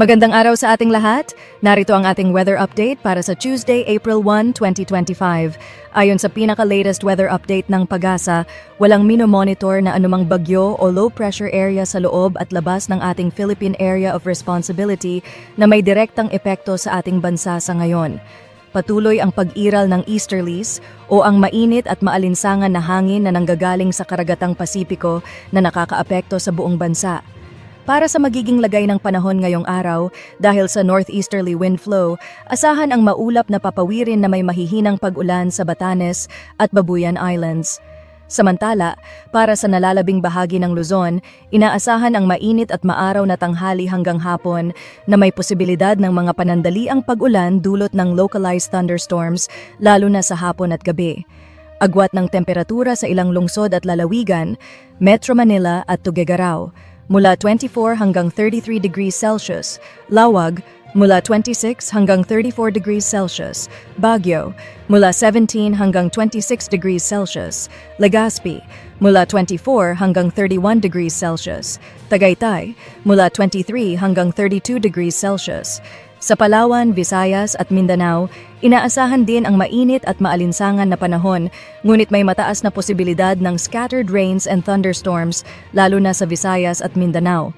Magandang araw sa ating lahat. Narito ang ating weather update para sa Tuesday, April 1, 2025. Ayon sa pinaka-latest weather update ng Pagasa, walang minomonitor na anumang bagyo o low pressure area sa loob at labas ng ating Philippine Area of Responsibility na may direktang epekto sa ating bansa sa ngayon. Patuloy ang pag-iral ng easterlies o ang mainit at maalinsangan na hangin na nanggagaling sa karagatang Pasipiko na nakakaapekto sa buong bansa. Para sa magiging lagay ng panahon ngayong araw, dahil sa northeasterly wind flow, asahan ang maulap na papawirin na may mahihinang pag-ulan sa Batanes at Babuyan Islands. Samantala, para sa nalalabing bahagi ng Luzon, inaasahan ang mainit at maaraw na tanghali hanggang hapon na may posibilidad ng mga panandaliang pag-ulan dulot ng localized thunderstorms lalo na sa hapon at gabi. Agwat ng temperatura sa ilang lungsod at lalawigan, Metro Manila at Tuguegarao, mula 24 hanggang 33 degrees Celsius, Lawag mula 26 hanggang 34 degrees Celsius, Baguio mula 17 hanggang 26 degrees Celsius, Legazpi mula 24 hanggang 31 degrees Celsius, Tagaytay mula 23 hanggang 32 degrees Celsius. Sa Palawan, Visayas at Mindanao, inaasahan din ang mainit at maalinsangan na panahon, ngunit may mataas na posibilidad ng scattered rains and thunderstorms, lalo na sa Visayas at Mindanao.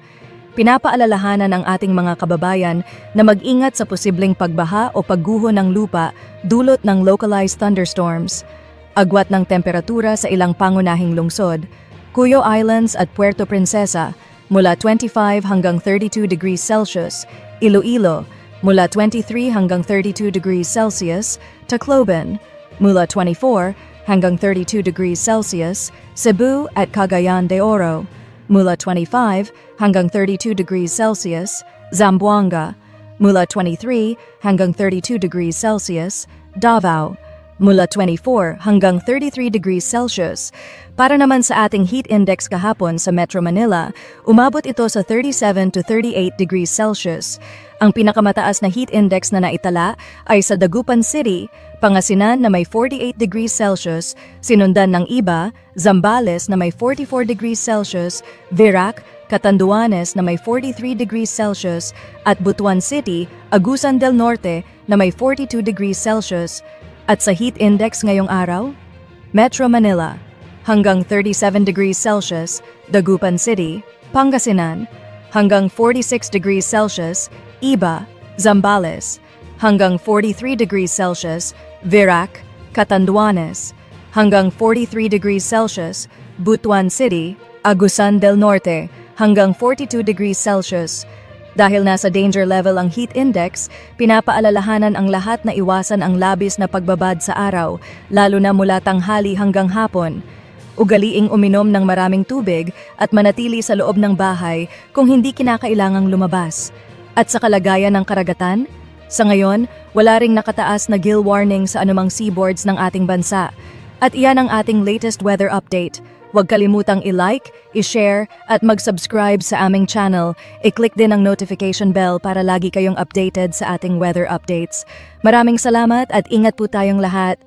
Pinapaalalahanan ang ating mga kababayan na mag-ingat sa posibleng pagbaha o pagguho ng lupa dulot ng localized thunderstorms. Agwat ng temperatura sa ilang pangunahing lungsod, Cuyo Islands at Puerto Princesa mula 25 hanggang 32 degrees Celsius, Iloilo mula 23 hanggang 32 degrees Celsius, Tacloban mula 24 hanggang 32 degrees Celsius, Cebu at Cagayan de Oro. Mula 25 hanggang 32 degrees Celsius, Zamboanga. Mula 23 hanggang 32 degrees Celsius, Davao mula 24 hanggang 33 degrees Celsius. Para naman sa ating heat index kahapon sa Metro Manila, umabot ito sa 37 to 38 degrees Celsius. Ang pinakamataas na heat index na naitala ay sa Dagupan City, Pangasinan na may 48 degrees Celsius, sinundan ng Iba, Zambales na may 44 degrees Celsius, Virac, Catanduanes na may 43 degrees Celsius, at Butuan City, Agusan del Norte na may 42 degrees Celsius. At sa heat index ngayong araw, Metro Manila, hanggang 37 degrees Celsius, Dagupan City, Pangasinan, hanggang 46 degrees Celsius, Iba, Zambales, hanggang 43 degrees Celsius, Virac, Catanduanes, hanggang 43 degrees Celsius, Butuan City, Agusan del Norte, hanggang 42 degrees Celsius. Dahil nasa danger level ang heat index, pinapaalalahanan ang lahat na iwasan ang labis na pagbabad sa araw, lalo na mula tanghali hanggang hapon. Ugaliing uminom ng maraming tubig at manatili sa loob ng bahay kung hindi kinakailangang lumabas. At sa kalagayan ng karagatan, sa ngayon, wala ring nakataas na gill warning sa anumang seaboards ng ating bansa. At iyan ang ating latest weather update. Huwag kalimutang i-like, i-share at mag-subscribe sa aming channel. I-click din ang notification bell para lagi kayong updated sa ating weather updates. Maraming salamat at ingat po tayong lahat.